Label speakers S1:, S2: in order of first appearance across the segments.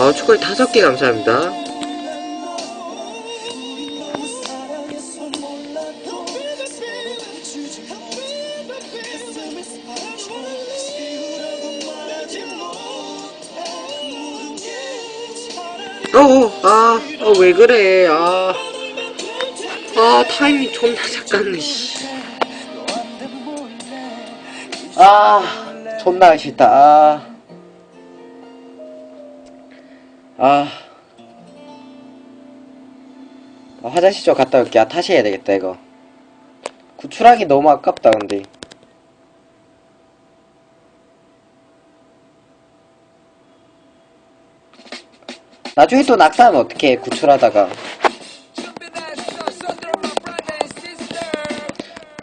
S1: 아, 초콜릿 다섯 개 감사합니다. 어, 아, 어, 왜 그래, 아. 아, 타이밍 존나 잠깐네, 씨. 아, 존나 싫다, 아. 아. 아, 화장실 좀 갔다 올게. 아, 다시 해야 되겠다, 이거. 구출하기 너무 아깝다, 근데. 나중에 또 낙사하면 어떡해, 구출하다가.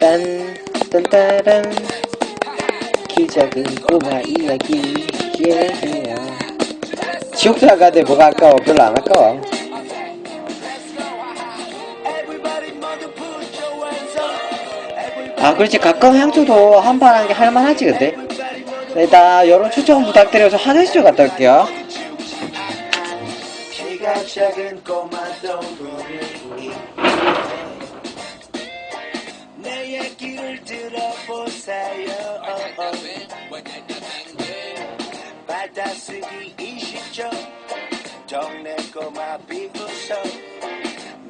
S1: 딴, 딴따란. 기적은 꼬마 이야기. 예. 지 옥 들어가는데 뭐가 아까워? 별로 안 아까워. 아, 그렇지. 가까운 향초도 한판 하는 게 할만하지, 근데? 네, 일단, 여론 추천 부탁드려서 화장실 좀 갔다 올게요.
S2: 받아쓰기 20초 동네 꼬마 비웃어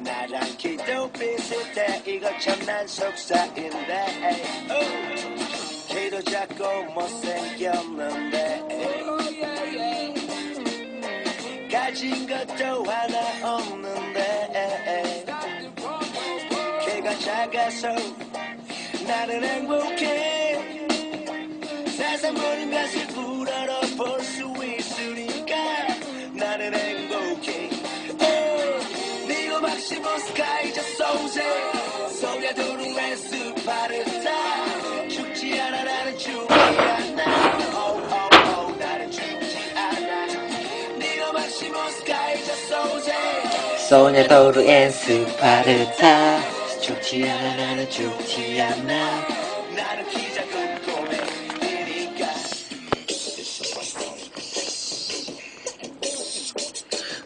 S2: 나랑 키도 비슷해 이거 참 난 속사인데 키도 작고 못생겼는데 가진 것도 하나 없는데 걔가 작아서 나는 행복해. 세상 모든 것을 우 막시모 스카이 저 소세 소녀들의 스파르타. 죽지 않아 나는 죽지 않아. 오, 오, 오, 나는 죽지 않아. 네가 막시모 스카이 저 소세
S1: 소녀도르 앤 스파르타. 죽지 않아 나는 죽지 않아.
S2: 나는 키 작은 꼬맹이니까.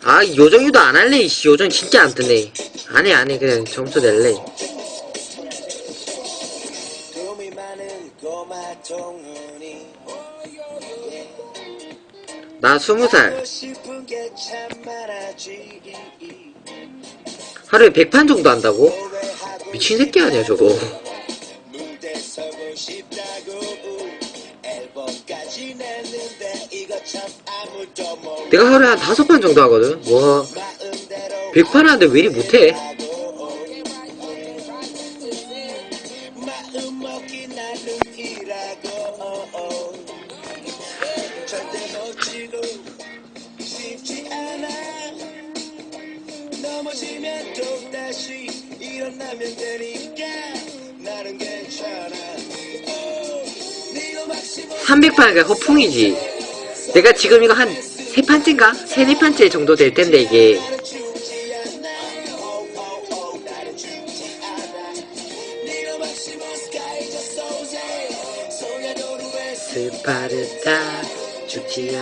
S1: 아 요정이도 안 할래 이씨. 요정 진짜 안 뜨네 안해 안해 그냥 점수 낼래. 나 스무 살. 하루에 100판 정도 한다고? 미친 새끼 아니야 저거. 내가 하루에 한 다섯 판 정도 하거든. 뭐 100판 하는데 왜 이리 못해?
S2: 마음 먹기 나는 일하고 절대 놓치고 싶지 않아 넘어지면 또 다시 일어나면 되니까 나는 괜찮아 오, 네가 막시모
S1: 300판 그러니까 허풍이지. 내가 지금 이거 한세 판째인가? 세네 판째 정도 될 텐데 이게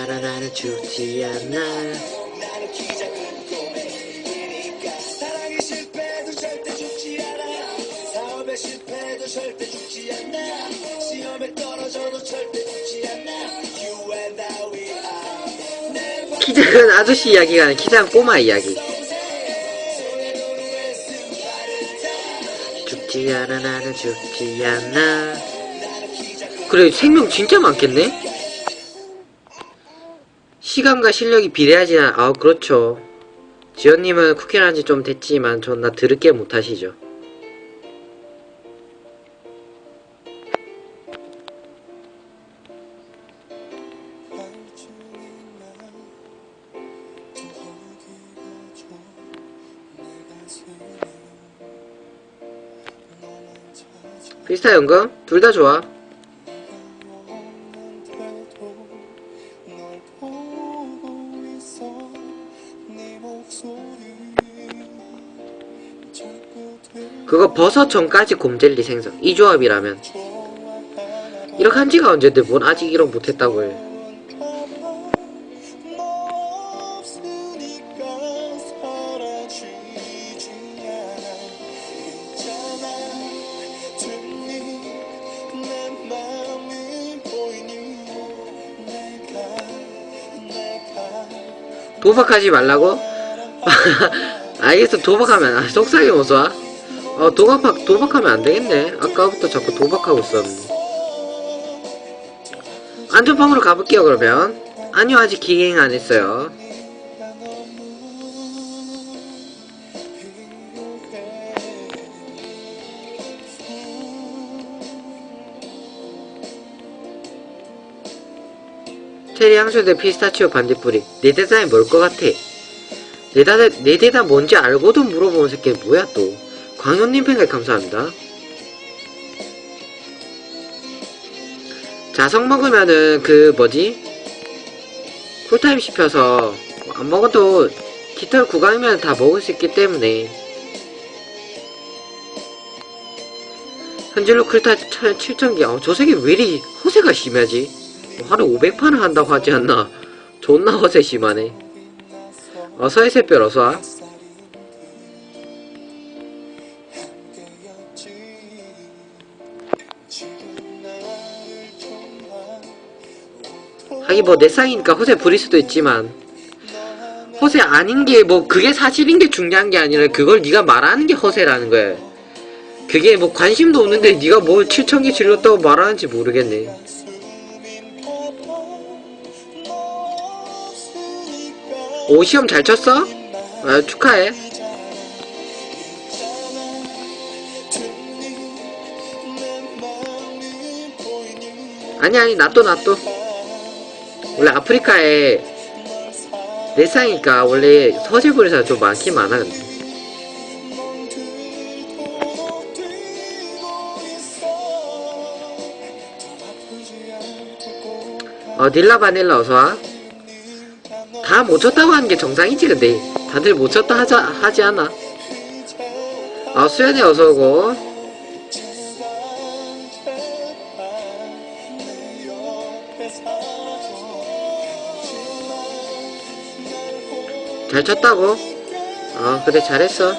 S2: 않아 나는 죽지 않아. 작은
S1: 아저씨 이야기가 아니라 키 작은 꼬마 이야기. 죽지 않아 나는 죽지 않아. 그래 생명 진짜 많겠네? 시간과 실력이 비례하지 않아 아 그렇죠. 지연님은 쿠키를 한지 좀 됐지만 전 나 드럽게 못하시죠. 크리스타 연금? 둘 다 좋아 그거 버섯 전까지 곰젤리 생성 이 조합이라면. 이렇게 한 지가 언젠데 뭔 아직 이런 못했다고 해 도박하지 말라고? 알겠어 도박하면. 아, 속상해 모습아 어 도박 도박하면 안 되겠네. 아까부터 자꾸 도박하고 있었는데 안전방으로 가볼게요 그러면. 아니요 아직 기행 안 했어요. 체리 향수대 피스타치오 반딧불이 내 대단이 뭘것 같아? 내 대단 내 대단 뭔지 알고도 물어보는 새끼 뭐야 또 광현님 팬가 감사합니다. 자석 먹으면은 그 뭐지? 쿨타임 씹혀서 안 먹어도 깃털 구간이면 다 먹을 수 있기 때문에. 현질로 쿨타 7,000개. 어, 저 새끼 왜 이리 허세가 심하지? 하루 500판을 한다고 하지 않나? 존나 허세 심하네. 어서의 새별 어서와 하긴 뭐내 쌍이니까 허세 부릴 수도 있지만. 허세 아닌 게 뭐 그게 사실인 게 중요한 게 아니라 그걸 네가 말하는 게 허세라는 거야. 그게 뭐 관심도 없는데 네가 뭘 7천개 질렀다고 말하는지 모르겠네. 오 시험 잘 쳤어? 아 축하해. 아니 아니 놔둬 놔둬 원래 아프리카에 내 쌍이니까 원래 서재벌에서 좀 많긴 많아 근데 어 닐라 바닐라 어서와. 다 못 쳤다고 하는 게 정상이지 근데. 다들 못 쳤다 하자, 하지 않아. 아 수연이 어서오고 잘 쳤다고? 어 그래 잘했어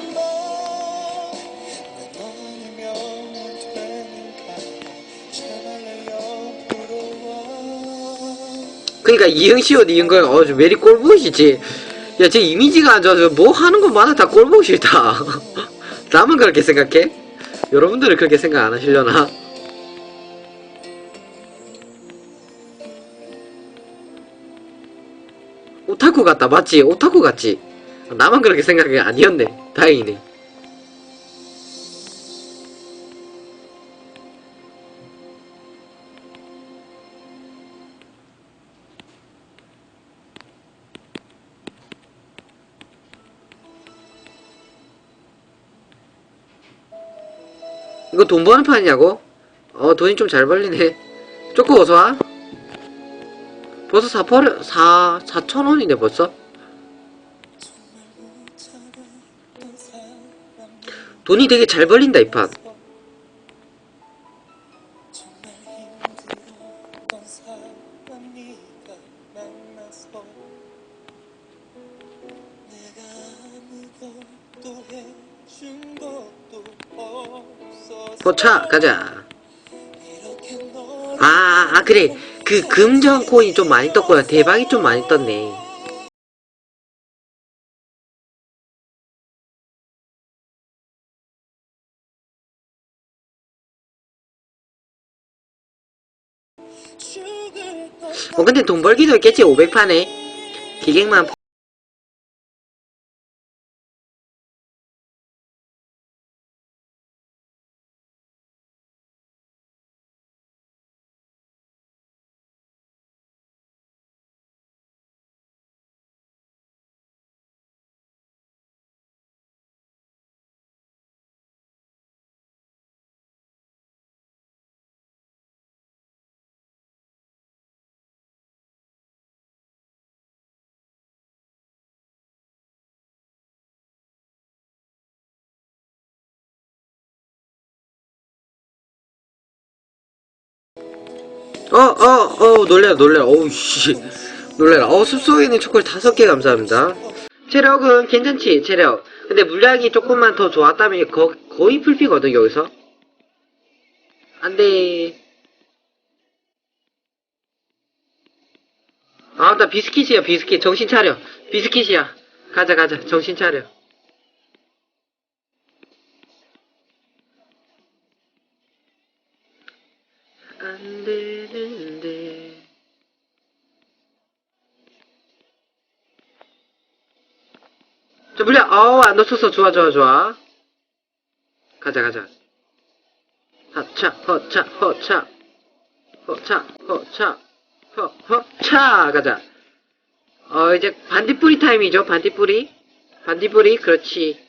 S1: 그니까 이응시 옷 이은 거야 어좀 메리 꼴보기지 야쟤 이미지가 안 좋아서 뭐 하는 것마다 다 꼴보기 싫다 나만 그렇게 생각해? 여러분들은 그렇게 생각 안 하시려나? 맞지? 오타쿠 같지? 나만 그렇게 생각이 아니었네 다행이네 이거 돈 버는 판이냐고? 어 돈이 좀 잘 벌리네 쪼꼬 어서와 벌써 4, 8, 4, 4천원이네 벌써 돈이 되게 잘 벌린다 이 판 포차 가자. 아, 아 그래. 그 금전 코인이 좀 많이 떴구나 대박이 좀 많이 떴네 어 근데 돈 벌기도 했겠지 500판에? 기객만 퍼- 어, 어, 어, 놀래라, 놀래라. 어우, 씨. 놀래라. 어, 숲속에 있는 초콜릿 다섯 개 감사합니다. 체력은 괜찮지, 체력. 근데 물량이 조금만 더 좋았다면 거, 거의 풀피거든, 여기서. 안 돼. 아, 나 비스킷이야, 비스킷. 정신 차려. 비스킷이야. 가자, 가자. 정신 차려. 저 물려, 어우, 안 놓쳤어. 좋아, 좋아, 좋아. 가자, 가자. 하차, 허차, 허차. 허차, 허차. 허, 허차. 가자. 어, 이제 반딧불이 타임이죠. 반딧불이. 반딧불이. 그렇지.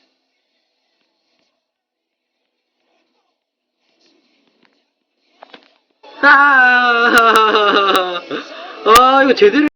S1: 아, 아, 이거 제대로.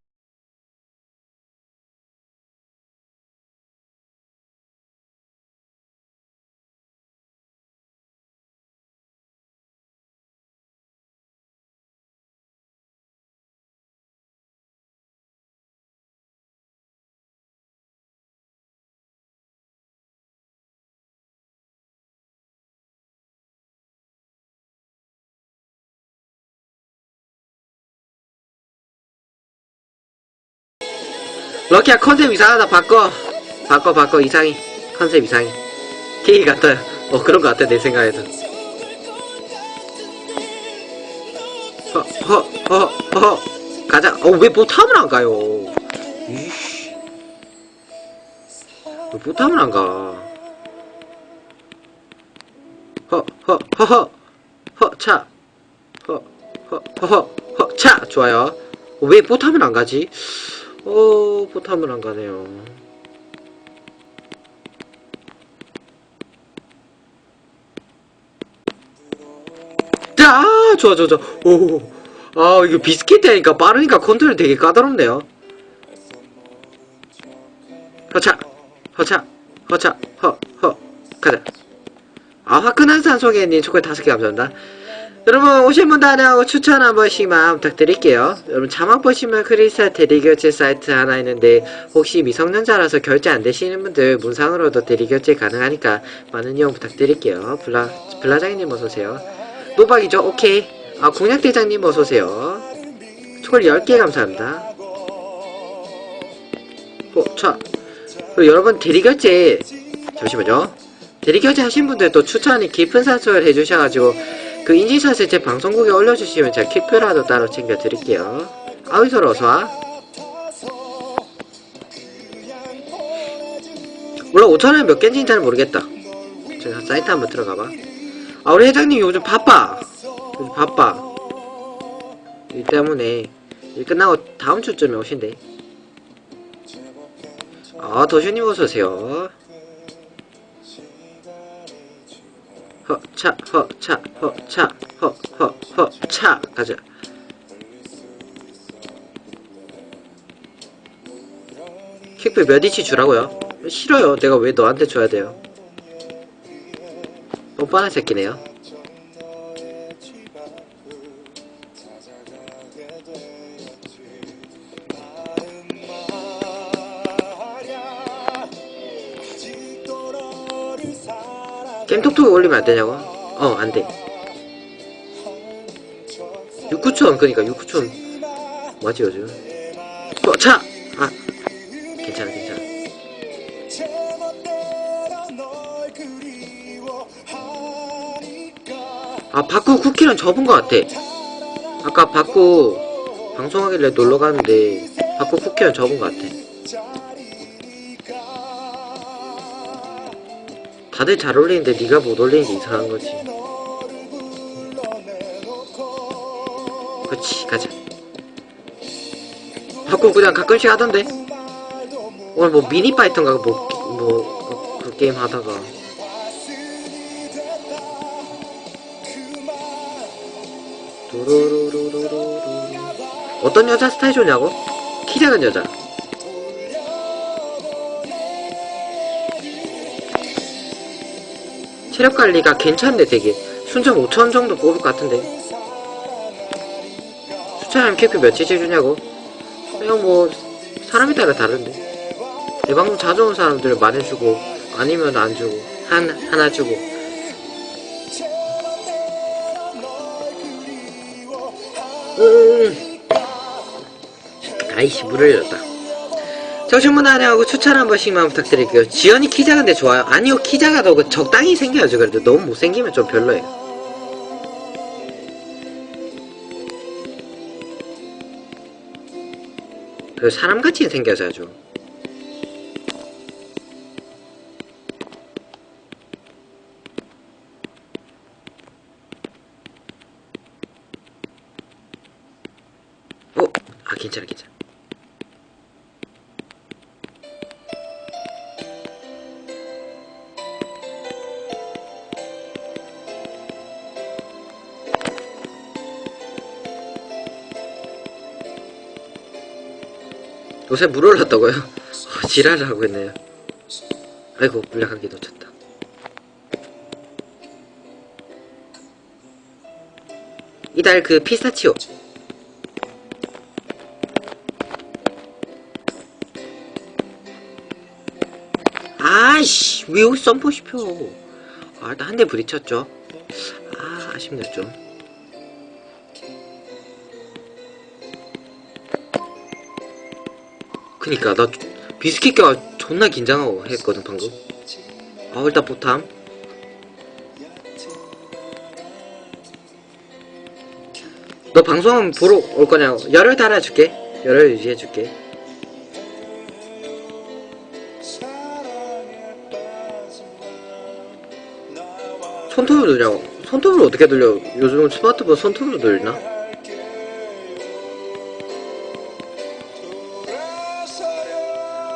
S1: 럭키야 컨셉 이상하다 바꿔. 바꿔 바꿔 이상해. 컨셉 이상해. 케이크 같아요. 어 그런 거 같아 내 생각에도. 허허허허. 가자. 어왜 보탐을 안 가요? 이씨. 왜 보탐을 안가? 허허허허. 허차. 허허허허 허차. 좋아요. 왜 보탐을 안 가지 어, 포탐을 안 가네요. 자, 아, 좋아, 좋아, 좋아. 오, 아, 이거 비스킷 되니까 빠르니까 컨트롤 되게 까다롭네요. 허차, 허차, 허차, 허, 허, 가자. 아, 화끈한 산속에님 초콜릿 다섯 개 감사합니다. 여러분 오신 분 다녀하고 추천 한 번씩만 부탁드릴게요. 여러분 자막 보시면 크리스탈 대리결제 사이트 하나 있는데 혹시 미성년자라서 결제 안 되시는 분들 문상으로도 대리결제 가능하니까 많은 이용 부탁드릴게요. 블라 블라장님 어서 오세요. 노박이죠? 오케이. 아 공약대장님 어서 오세요. 초콜릿 10개 감사합니다. 어, 자, 여러분 대리결제 잠시만요. 대리결제 하신 분들도 추천이 깊은 산소를 해주셔가지고 그 인증샷을 제 방송국에 올려주시면 제가 키표라도 따로 챙겨드릴게요. 아위소로 어서와. 물론 5천원에 몇 개인지는 잘 모르겠다. 제가 사이트 한번 들어가봐. 아 우리 회장님 요즘 바빠. 요즘 바빠. 일 때문에 일 끝나고 다음 주쯤에 오신대. 아 도시님 어서오세요. 허차 허차 허차 허허 허차. 가자. 킥백 몇 이치 주라고요? 싫어요. 내가 왜 너한테 줘야 돼요? 뻔뻔한 새끼네요 톡톡 올리면 안 되냐고? 어, 안 돼. 6구촌, 그니까 6구촌. 뭐지, 요즘? 어, 차! 아, 괜찮아, 괜찮아. 아, 바꾸 쿠키랑 접은 것 같아. 아까 바꾸 방송하길래 놀러 가는데, 바꾸 쿠키랑 접은 것 같아. 다들 잘 어울리는데 네가 못 어울리는 게 이상한 거지. 그렇지, 가자. 바꾸 그냥 가끔씩 하던데. 오늘 뭐 미니 파이터인가 뭐, 뭐, 그 게임 하다가. 두루루루루루루. 어떤 여자 스타일 좋냐고? 키 작은 여자. 체력 관리가 괜찮네 되게 순점 5천 정도 뽑을 것 같은데. 추천하면 캐피 며칠 주냐고. 그냥 뭐 사람에 따라 다른데. 내 방송 자주 온 사람들 많이 주고 아니면 안 주고 한 하나 주고. 음. 아이씨 물을 잃었다 정신문 안녕하고 추천 한 번씩만 부탁드릴게요. 지연이 키 작은데 좋아요? 아니요 키 작아도 그 적당히 생겨야죠. 그래도 너무 못생기면 좀 별로예요. 그 사람같이 생겨야죠 요새 물 올랐다고요? 어, 지랄을 하고 있네요. 아이고 물약한개 놓쳤다. 이달 그 피스타치오. 아이씨 왜 여기 썸포 씹혀? 아 일단 한 대 부딪혔죠. 아 아쉽네요 좀 그니까 나 비스킷가 존나 긴장하고 했거든 방금. 아 일단 보탐. 너 방송 보러 올 거냐고 열혈 달아줄게. 열혈 유지해줄게. 손톱으로 들냐고. 손톱으로 어떻게 들려? 요즘 스마트폰 손톱으로 들리나?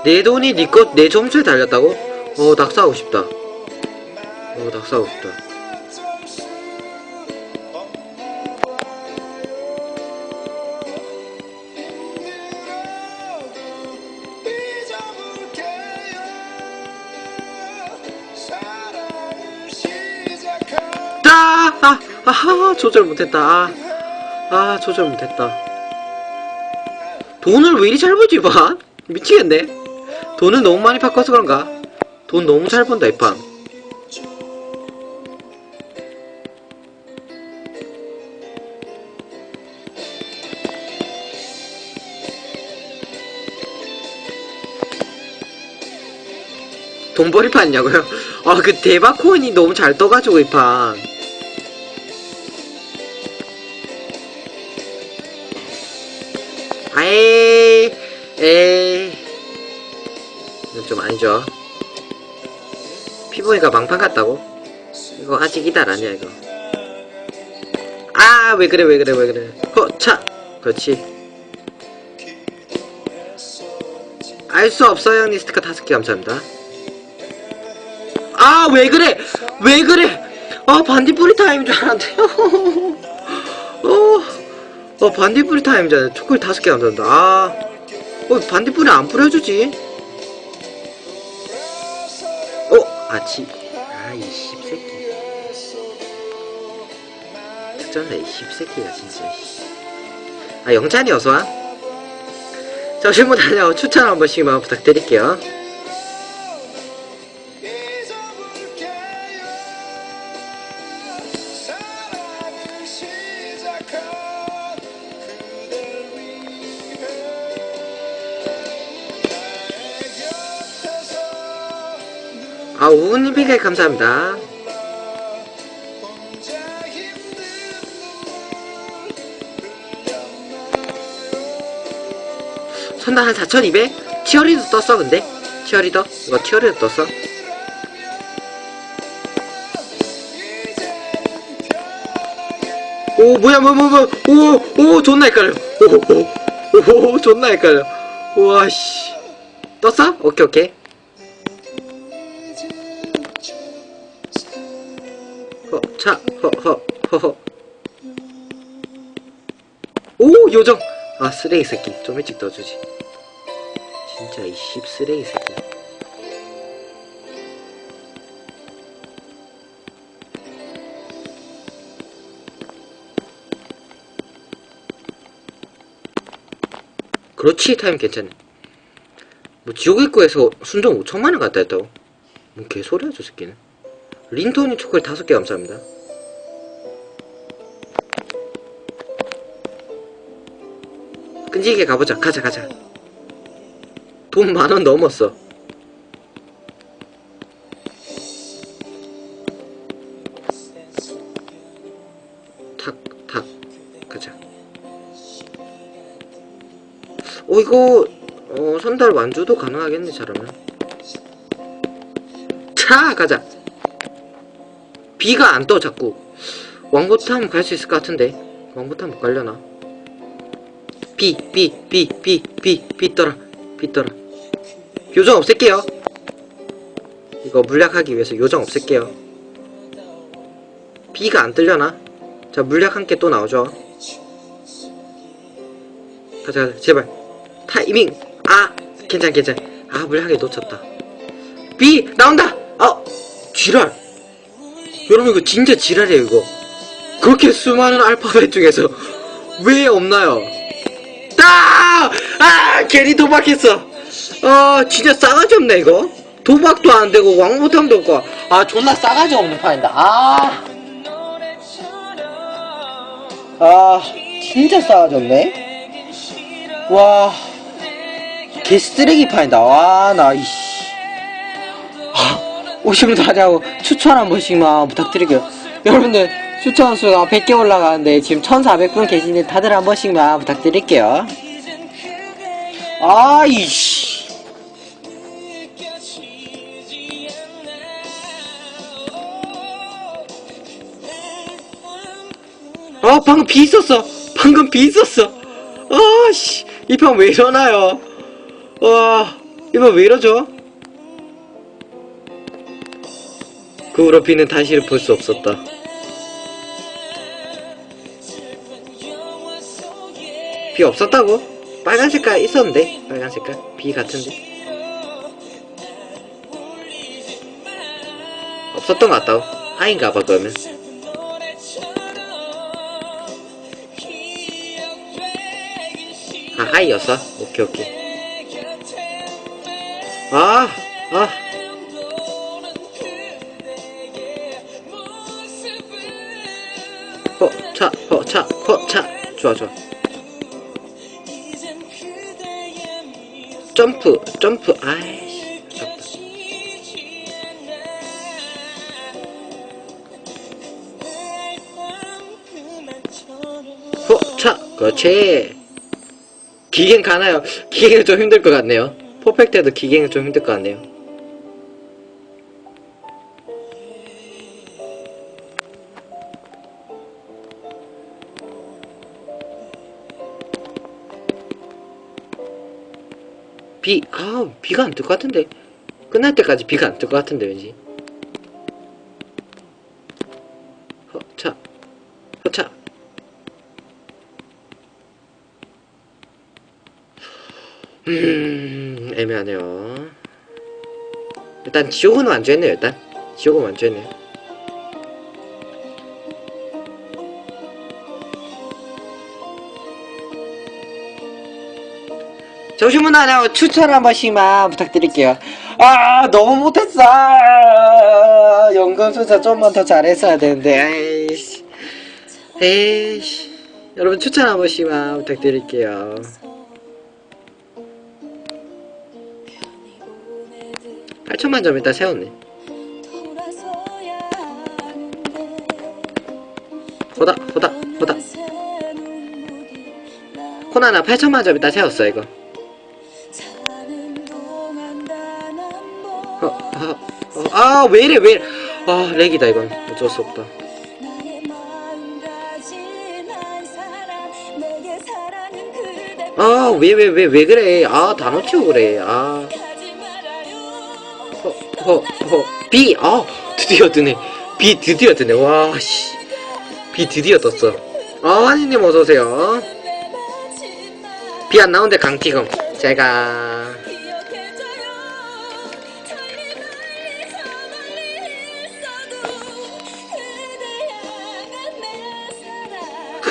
S1: 내 돈이 니것내 점수에 달렸다고? 어 낙사하고 싶다 어 낙사하고 싶다 아! 아! 아하 조절 못했다 아, 아 조절 못했다 돈을 왜 이리 잘 벌지 봐 미치겠네 돈을 너무 많이 바꿔서 그런가? 돈 너무 잘 번다 이판 돈벌이 판냐고요? 아 그 대박 코인이 너무 잘 떠가지고 이판 좀 아니죠? 피부이가 망판 같다고? 이거 아직 이달 아니야 이거. 아 왜 그래 왜 그래 왜 그래. 허차. 그렇지. 알 수 없어요 형님. 스티커 다섯 개. 감사합니다. 아 왜 그래? 왜 그래? 아 반딧불이 타임인 줄 알았는데요 어, 어 반딧불이 타임이잖아 초콜릿 다섯 개 감사합니다. 아 어, 반딧불이 안 뿌려주지 아치 아이 씹새끼. 특전다 이 씹새끼가 진짜. 씨. 아 영찬이 어서와. 정신못 하냐고 추천 한 번씩만 부탁드릴게요 핑계 감사합니다 선당 한 4200? 치어리더 떴어 근데? 치어리더? 이거 치어리더 떴어? 오 뭐야 뭐야 뭐야 뭐야 오오 존나 헷갈려 오오 오, 존나 헷갈려 우와씨 떴어? 오케이 오케이 차 허 허 허 허. 오 요정. 아 쓰레기 새끼. 좀 일찍 떠주지. 진짜 이 씹 쓰레기 새끼. 그렇지 타임 괜찮네. 뭐 지옥의 입구에서 순정 5천만원 갖다 했다고? 뭐 개소리야 저 새끼는 린토니 초콜릿 다섯 개 감사합니다. 끈질기게 가보자. 가자 가자. 돈 만원 넘었어. 탁탁. 가자. 어 이거 어 선달 완주도 가능하겠네 잘하면. 차 가자 비가 안 떠 자꾸. 하면 갈수 있을 것 같은데. 하면 못 갈려나? 비 비 비 비 비 비 떠라 비 떠라. 요정 없앨게요. 이거 물약하기 위해서 요정 없앨게요. 비가 안 뜰려나? 자 물약 한 개 또 나오죠. 가자 가자 제발. 타이밍. 아 괜찮 괜찮 아. 물약에 놓쳤다. 비 나온다! 아 지랄 여러분 이거 진짜 지랄이에요 이거 그렇게 수많은 알파벳 중에서 왜 없나요 아! 아 괜히 도박했어 아 진짜 싸가지 없네 이거 도박도 안 되고 왕보탐도 없고 아 존나 싸가지 없는 판이다 아 아, 진짜 싸가지 없네. 와, 개쓰레기 판이다. 와, 나, 이씨. 아, 오시면 하자고 추천 한 번씩만 부탁드릴게요. 여러분들, 추천 수가 100개 올라가는데 지금 1400분 계시는데 다들 한 번씩만 부탁드릴게요. 아, 이씨. 아, 방금 비 있었어. 방금 비 있었어. 아, 씨. 이판왜 이러나요? 와, 이판 왜 이러죠? 그 후로 비는 다시를 볼수 없었다. 비 없었다고? 빨간 색깔 있었는데? 빨간 색깔? 비 같은데? 없었던 것 같다고? 아닌가봐, 그러면. 아, 하이였어? 오케이, 오케이. 아, 아. 허 좋아, 좋아. 점프, 점프. 아이씨. 아깝다. 허차. 그렇지. 기갱 가나요? 기갱은 좀 힘들 것 같네요. 퍼펙트해도 기갱은 좀 힘들 것 같네요. 비, 아, 비가 안 뜰 것 같은데. 끝날 때까지 비가 안 뜰 것 같은데, 왠지. 허차, 허차. 음, 애매하네요. 일단 지옥은 완주했네요, 일단. 지옥은 완주했네요. 조심은 안 하고 추천 한 번씩만 부탁드릴게요. 아, 너무 못했어. 아, 연금 수사 좀만 더 잘했어야 되는데, 에이씨. 에이씨. 여러분 추천 한 번씩만 부탁드릴게요. 8천만 점 일단 세웠네. 보다, 보다, 보다. 코나나 8천만 점 일단 세웠어, 이거. 아, 왜 이래, 왜 이래. 아, 렉이다, 이건. 어쩔 수 없다. 아, 왜, 왜, 왜, 왜 그래. 아, 다 놓치고 그래. 아. 허, 허, 허. 비, 아, 드디어 뜨네. 비 드디어 뜨네. 와, 씨. 비 드디어 떴어. 아, 한이님 어서오세요. 비 안 나오는데 강티금. 제가.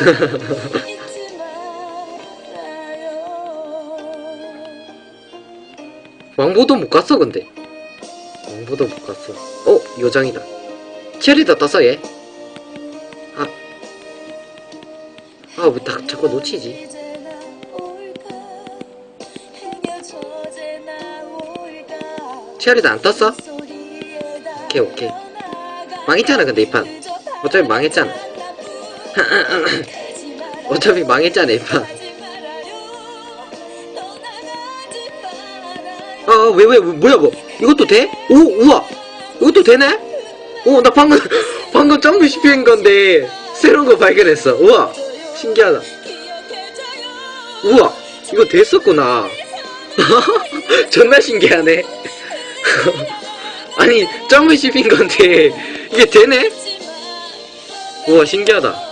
S1: 왕보도 못 갔어 근데. 왕보도 못 갔어. 어 요장이다. 체리다 떴어 얘아 아 왜 딱 자꾸 놓치지? 체리다 안 떴어? 오케이 오케이. 망했잖아 근데 이판. 어차피 망했잖아. 어차피 망했잖아 이판 어왜 왜 뭐야 뭐. 이것도 돼? 오 우와. 이것도 되네? 오 나 방금 방금 점프 씹힌 건데 새로운 거 발견했어. 우와. 신기하다. 우와. 이거 됐었구나. 존나 신기하네. 아니 점프 씹힌 건데 이게 되네? 우와 신기하다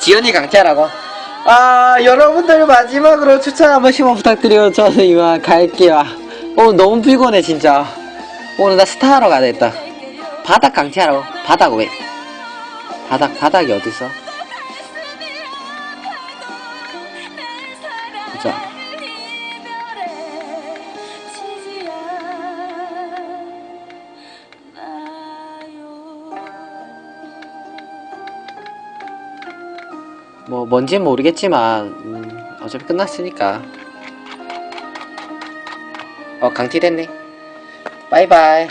S1: 지연이 강퇴하라고. 아 여러분들 마지막으로 추천 한 번씩만 부탁드려요. 저는 이만 갈게요. 오늘 너무 피곤해 진짜. 오늘 나 스타 하러 가야 되겠다. 바닥 강퇴하라고. 바닥 왜? 바닥 바닥이 어딨어 뭔지는 모르겠지만 음, 어차피 끝났으니까. 어 강퇴됐네. 바이바이